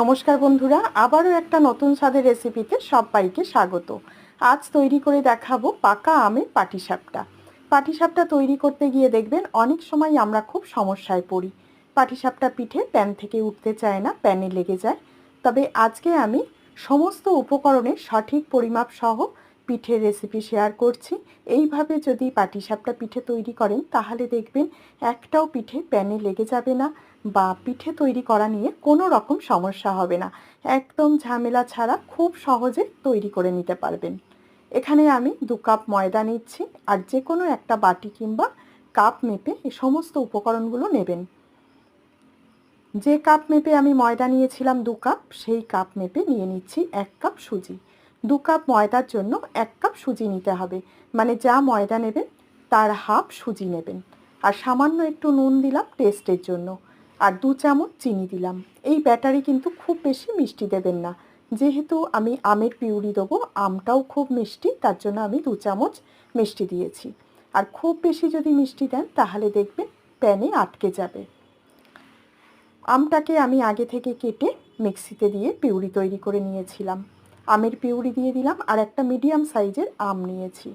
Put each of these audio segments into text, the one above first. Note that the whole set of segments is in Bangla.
নমস্কার বন্ধুরা, আবারও একটা নতুন স্বাদের রেসিপিতে সবাইকে স্বাগত। আজ তৈরি করে দেখাবো পাকা আমের পাটিসাপটা। পাটিসাপটা তৈরি করতে গিয়ে দেখবেন অনেক সময় আমরা খুব সমস্যায় পড়ি। পাটিসাপটা পিঠে প্যান থেকে উঠতে চায় না, প্যানে লেগে যায়। তবে আজকে আমি সমস্ত উপকরণের সঠিক পরিমাপ সহ পিঠের রেসিপি শেয়ার করছি। এইভাবে যদি পাটিসাপটা পিঠে তৈরি করেন, তাহলে দেখবেন একটাও পিঠে প্যানে লেগে যাবে না। বা পিঠে তৈরি করা নিয়ে কোনো রকম সমস্যা হবে না। একদম ঝামেলা ছাড়া খুব সহজে তৈরি করে নিতে পারবেন। এখানে আমি দু কাপ ময়দা নিচ্ছি আর যে কোনো একটা বাটি কিংবা কাপ মেপে এই সমস্ত উপকরণগুলো নেবেন। যে কাপ মেপে আমি ময়দা নিয়েছিলাম দু কাপ, সেই কাপ মেপে নিয়ে নিচ্ছি এক কাপ সুজি। দু কাপ ময়দার জন্য এক কাপ সুজি নিতে হবে। মানে যা ময়দা নেবেন, তার হাফ সুজি নেবেন। আর সামান্য একটু নুন দিলাম টেস্টের জন্য। আর দু চামচ চিনি দিলাম। এই ব্যাটারি কিন্তু খুব বেশি মিষ্টি দেবেন না। যেহেতু আমি আমের পিউরি দেবো, আমটাও খুব মিষ্টি, তার জন্য আমি দু চামচ মিষ্টি দিয়েছি। আর খুব বেশি যদি মিষ্টি দেন, তাহলে দেখবেন প্যানে আটকে যাবে। আমটাকে আমি আগে থেকে কেটে মিক্সিতে দিয়ে পিউরি তৈরি করে নিয়েছিলাম। আমের পিউরি দিয়ে দিলাম আর একটা মিডিয়াম সাইজের আম নিয়েছি।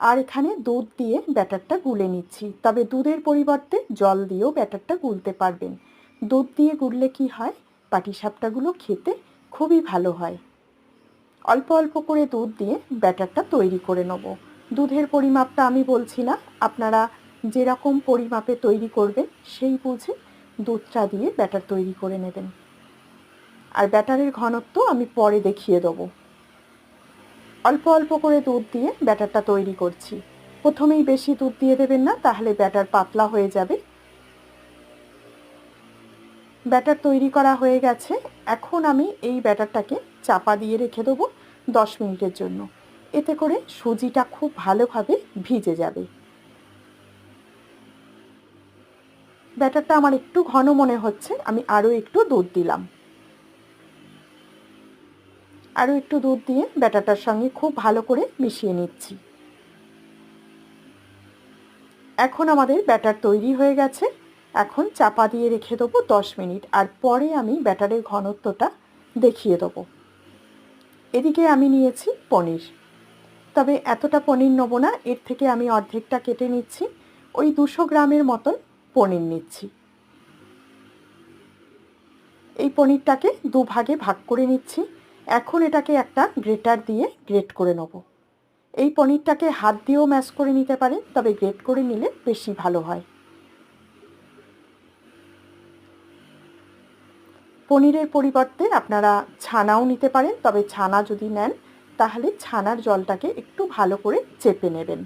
আর এখানে দুধ দিয়ে ব্যাটারটা গুলে নিচ্ছি। তবে দুধের পরিবর্তে জল দিয়েও ব্যাটারটা গুলতে পারবেন। দুধ দিয়ে গুললে কি হয়? পাটিসাপটাগুলো খেতে খুবই ভালো হয়। অল্প অল্প করে দুধ দিয়ে ব্যাটারটা তৈরি করে নেব। দুধের পরিমাপটা আমি বলছি না আপনারা যেরকম পরিমাপে তৈরি করবেন, সেই বুঝে দুধটা দিয়ে ব্যাটার তৈরি করে নেবেন। আর ব্যাটারের ঘনত্ব আমি পরে দেখিয়ে দেবো। অল্প অল্প করে দুধ দিয়ে ব্যাটারটা তৈরি করছি। প্রথমেই বেশি দুধ দিয়ে দেবেন না, তাহলে ব্যাটার পাতলা হয়ে যাবে। ব্যাটার তৈরি করা হয়ে গেছে। এখন আমি এই ব্যাটারটাকে চাপা দিয়ে রেখে দেবো দশ মিনিটের জন্য। এতে করে সুজিটা খুব ভালোভাবে ভিজে যাবে। ব্যাটারটা আমার একটু ঘন মনে হচ্ছে, আমি আরও একটু দুধ দিলাম। আরও একটু দুধ দিয়ে ব্যাটারটার সঙ্গে খুব ভালো করে মিশিয়ে নিচ্ছি। এখন আমাদের ব্যাটার তৈরি হয়ে গেছে। এখন চাপা দিয়ে রেখে দেবো দশ মিনিট আর পরে আমি ব্যাটারের ঘনত্বটা দেখিয়ে দেবো। এদিকে আমি নিয়েছি পনির। তবে এতটা পনির নেব না, এর থেকে আমি অর্ধেকটা কেটে নিচ্ছি। ওই দুশো গ্রামের মতন পনির নিচ্ছি। এই পনিরটাকে দুভাগে ভাগ করে নিচ্ছি। এখন এটাকে একটা গ্রেটার দিয়ে গ্রেট করে নেব। এই পনিরটাকে হাত দিয়েও ম্যাশ করে নিতে পারেন, তবে গ্রেট করে নিলে বেশি ভালো হয়। পনিরের পরিবর্তে আপনারা ছানাও নিতে পারেন, তবে ছানা যদি নেন, তাহলে ছানার জলটাকে একটু ভালো করে চেপে নেবেন।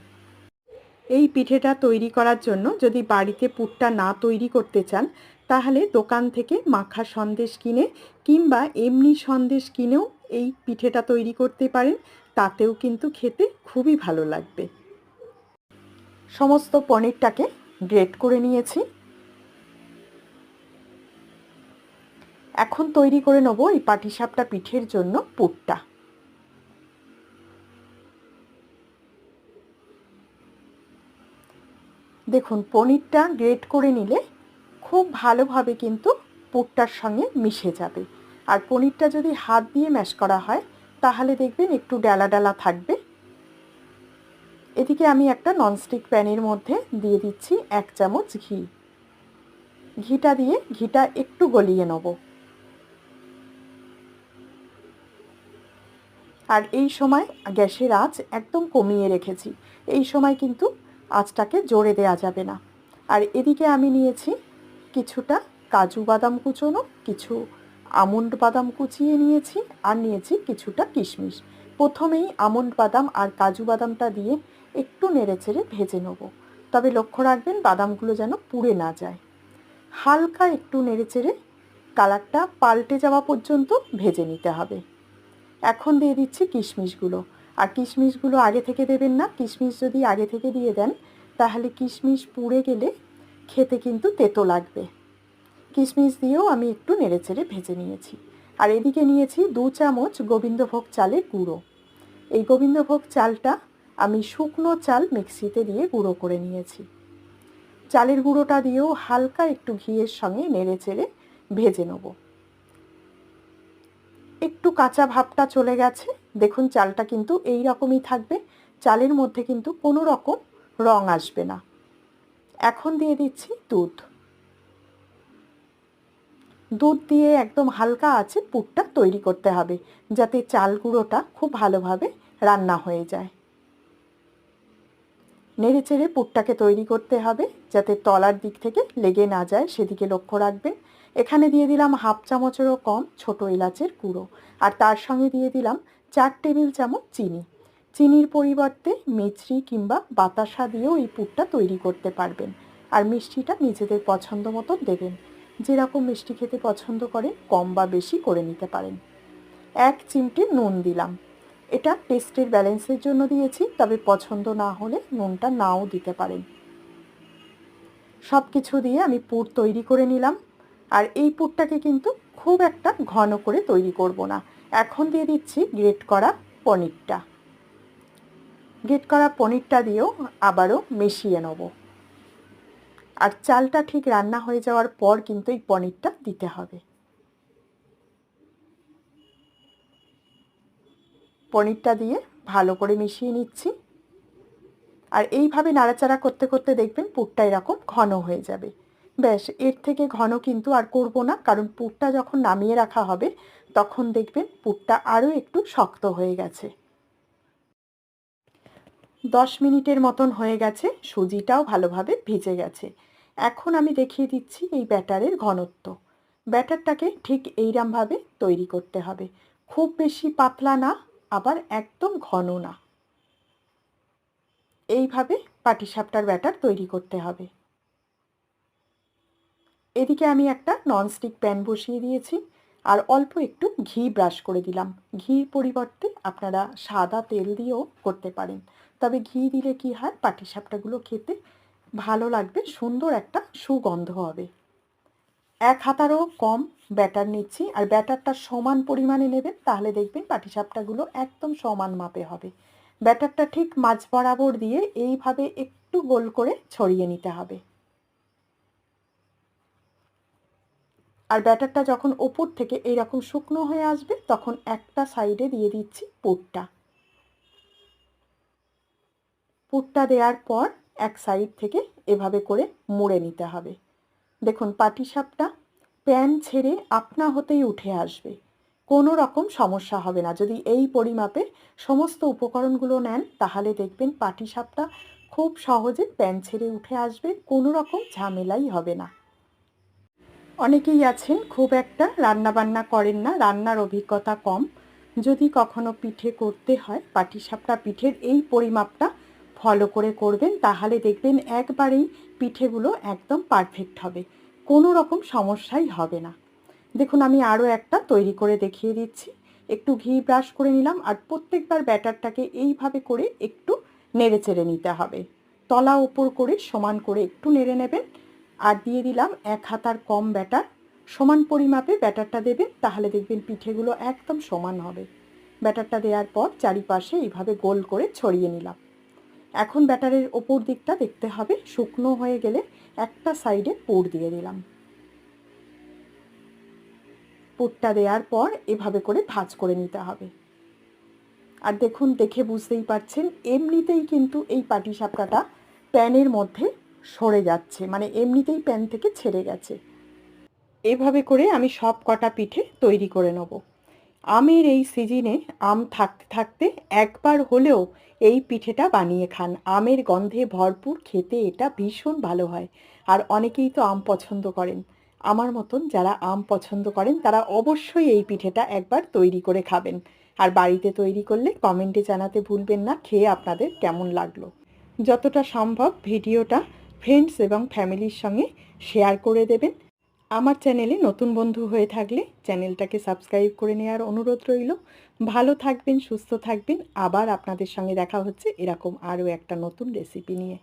এই পিঠেটা তৈরি করার জন্য যদি বাড়িতে পুরটা না তৈরি করতে চান তাহলে দোকান থেকে মাখা সন্দেশ কিনে কিংবা এমনি সন্দেশ কিনেও এই পিঠেটা তৈরি করতে পারেন। তাতেও কিন্তু খেতে খুবই ভালো লাগবে। সমস্ত পনিরটাকে গ্রেট করে নিয়েছি। এখন তৈরি করে নেব এই পাটিসাপটা পিঠের জন্য পুরটা। দেখুন, পনিরটা গ্রেট করে নিলে খুব ভালোভাবে কিন্তু পুরটার সঙ্গে মিশে যাবে। আর পনিরটা যদি হাত দিয়ে ম্যাশ করা হয়, তাহলে দেখবেন একটু ডালা ডালা থাকবে। এদিকে আমি একটা ননস্টিক প্যানের মধ্যে দিয়ে দিচ্ছি এক চামচ ঘি। ঘিটা দিয়ে ঘিটা একটু গলিয়ে নেব। আর এই সময় গ্যাসের আঁচ একদম কমিয়ে রেখেছি। এই সময় কিন্তু আঁচটাকে জোরে দেওয়া যাবে না। আর এদিকে আমি নিয়েছি কিছুটা কাজু বাদাম কুচোনো, কিছু আমন্ড বাদাম কুচিয়ে নিয়েছি আর নিয়েছি কিছুটা কিশমিশ। প্রথমেই আমন্ড বাদাম আর কাজু বাদামটা দিয়ে একটু নেড়েচেড়ে ভেজে নেব। তবে লক্ষ্য রাখবেন বাদামগুলো যেন পুড়ে না যায়। হালকা একটু নেড়েচেড়ে কালারটা পাল্টে যাওয়া পর্যন্ত ভেজে নিতে হবে। এখন দিয়ে দিচ্ছি কিশমিশগুলো। আর কিশমিশগুলো আগে থেকে দেবেন না। কিশমিশ যদি আগে থেকে দিয়ে দেন, তাহলে কিশমিশ পুড়ে গেলে খেতে কিন্তু তেতো লাগবে। কিশমিশ দিয়েও আমি একটু নেড়েচেড়ে ভেজে নিয়েছি। আর এদিকে নিয়েছি দু চামচ গোবিন্দভোগ চালের গুঁড়ো। এই গোবিন্দভোগ চালটা আমি শুকনো চাল মিক্সিতে দিয়ে গুঁড়ো করে নিয়েছি। চালের গুঁড়োটা দিয়েও হালকা একটু ঘিয়ের সঙ্গে নেড়েচেড়ে ভেজে নেব। একটু কাঁচা ভাবটা চলে গেছে। দেখুন, চালটা কিন্তু এই রকমই থাকবে। চালের মধ্যে কিন্তু কোনো রকম রং আসবে না। এখন দিয়ে দিচ্ছি দুধ। দুধ দিয়ে একদম হালকা আছে পুরটা তৈরি করতে হবে, যাতে চাল গুঁড়োটা খুব ভালোভাবে রান্না হয়ে যায়। নেড়ে চেড়ে পুরটাকে তৈরি করতে হবে, যাতে তলার দিক থেকে লেগে না যায়, সেদিকে লক্ষ্য রাখবেন। এখানে দিয়ে দিলাম হাফ চামচেরও কম ছোট এলাচের গুঁড়ো, আর তার সঙ্গে দিয়ে দিলাম চার টেবিল চামচ চিনি। চিনির পরিবর্তে মিছরি কিংবা বাতাসা দিয়েও এই পুরটা তৈরি করতে পারবেন। আর মিষ্টিটা নিজেদের পছন্দ মতো দেবেন। যেরকম মিষ্টি খেতে পছন্দ করেন কম বা বেশি করে নিতে পারেন। এক চিমটে নুন দিলাম। এটা টেস্টের ব্যালেন্সের জন্য দিয়েছি, তবে পছন্দ না হলে নুনটা নাও দিতে পারেন। সব কিছু দিয়ে আমি পুর তৈরি করে নিলাম। আর এই পুরটাকে কিন্তু খুব একটা ঘন করে তৈরি করব না। এখন দিয়ে দিচ্ছি গ্রেট করা পনিরটা। গ্রেট করা পনিরটা দিয়েও আবারও মিশিয়ে নেব। আর চালটা ঠিক রান্না হয়ে যাওয়ার পর কিন্তু এই পনিরটা দিতে হবে। পনিরটা দিয়ে ভালো করে মিশিয়ে নিচ্ছি। আর এইভাবে নাড়াচাড়া করতে করতে দেখবেন পুরটা এরকম ঘন হয়ে যাবে। ব্যাস, এর থেকে ঘন কিন্তু আর করব না, কারণ পুরটা যখন নামিয়ে রাখা হবে, তখন দেখবেন পুরটা আরও একটু শক্ত হয়ে গেছে। দশ মিনিটের মতন হয়ে গেছে, সুজিটাও ভালোভাবে ভিজে গেছে। এখন আমি দেখিয়ে দিচ্ছি এই ব্যাটারের ঘনত্ব। ব্যাটারটাকে ঠিক এইরমভাবে তৈরি করতে হবে। খুব বেশি পাতলা না, আবার একদম ঘন না। এইভাবে পাটিসাপটার ব্যাটার তৈরি করতে হবে। এদিকে আমি একটা ননস্টিক প্যান বসিয়ে দিয়েছি, আর অল্প একটু ঘি ব্রাশ করে দিলাম। ঘির পরিবর্তে আপনারা সাদা তেল দিয়েও করতে পারেন। তবে ঘি দিলে কি হয়? পাটিসাপটাগুলো খেতে ভালো লাগবে, সুন্দর একটা সুগন্ধ হবে। এক হাতারও কম ব্যাটার নিচ্ছি, আর ব্যাটারটা সমান পরিমাণে নেবেন, তাহলে দেখবেন পাটিসাপটাগুলো একদম সমান মাপে হবে। ব্যাটারটা ঠিক মাঝ বরাবর দিয়ে এইভাবে একটু গোল করে ছড়িয়ে নিতে হবে। আর ব্যাটারটা যখন ওপর থেকে এইরকম শুকনো হয়ে আসবে, তখন একটা সাইডে দিয়ে দিচ্ছি পুরটা। পুরটা দেওয়ার পর এক সাইড থেকে এভাবে করে মুড়ে নিতে হবে। দেখুন পাটিসাপটা প্যান ছেড়ে আপনা হতেই উঠে আসবে। কোনো রকম সমস্যা হবে না। যদি এই পরিমাপে সমস্ত উপকরণগুলো নেন, তাহলে দেখবেন পাটিসাপটা খুব সহজে প্যান ছেড়ে উঠে আসবে, কোনো রকম ঝামেলাই হবে না। অনেকেই আছেন, খুব একটা রান্না বান্না করেন না, রান্নার অভিজ্ঞতা কম। যদি কখনো পিঠে করতে হয়, পাটিসাপটা পিঠের এই পরিমাপটা ফলো করে করবেন, তাহলে দেখবেন একবারেই পিঠেগুলো একদম পারফেক্ট হবে। কোনো রকম সমস্যাই হবে না। দেখুন, আমি আরও একটা তৈরি করে দেখিয়ে দিচ্ছি। একটু ঘি ব্রাশ করে নিলাম আর প্রত্যেকবার ব্যাটারটাকে এইভাবে করে একটু নেড়ে চেড়ে নিতে হবে। তলা ওপর করে সমান করে একটু নেড়ে নেবেন আর দিয়ে দিলাম এক হাতার কম ব্যাটার। সমান পরিমাপে ব্যাটারটা দেবেন, তাহলে দেখবেন পিঠেগুলো একদম সমান হবে। ব্যাটারটা দেওয়ার পর চারিপাশে এইভাবে গোল করে ছড়িয়ে নিলাম। এখন ব্যাটারের ওপর দিকটা দেখতে হবে। শুকনো হয়ে গেলে একটা সাইডে পুর দিয়ে দিলাম। পুরটা দেওয়ার পর এভাবে করে ভাজ করে নিতে হবে। আর দেখুন, দেখে বুঝতেই পারছেন, এমনিতেই কিন্তু এই পাটি সাপটাটা প্যানের মধ্যে সরে যাচ্ছে মানে এমনিতেই প্যান থেকে ছেড়ে গেছে। এভাবে করে আমি সব কটা পিঠে তৈরি করে নেব। আমের এই সিজনে আম থাকতে থাকতে একবার হলেও এই পিঠেটা বানিয়ে খান। আমের গন্ধে ভরপুর খেতে এটা ভীষণ ভালো হয়। আর অনেকেই তো আম পছন্দ করেন। আমার মতন যারা আম পছন্দ করেন, তারা অবশ্যই এই পিঠেটা একবার তৈরি করে খাবেন। আর বাড়িতে তৈরি করলে কমেন্টে জানাতে ভুলবেন না, খেয়ে আপনাদের কেমন লাগল। যতটা সম্ভব ভিডিওটা ফ্রেন্ডস এবং ফ্যামিলির সঙ্গে শেয়ার করে দেবেন। আমার চ্যানেলে নতুন বন্ধু হয়ে থাকলে চ্যানেলটাকে সাবস্ক্রাইব করে নেওয়ার অনুরোধ রইল। ভালো থাকবেন, সুস্থ থাকবেন। আবার আপনাদের সঙ্গে দেখা হচ্ছে এরকম আরও একটা নতুন রেসিপি নিয়ে।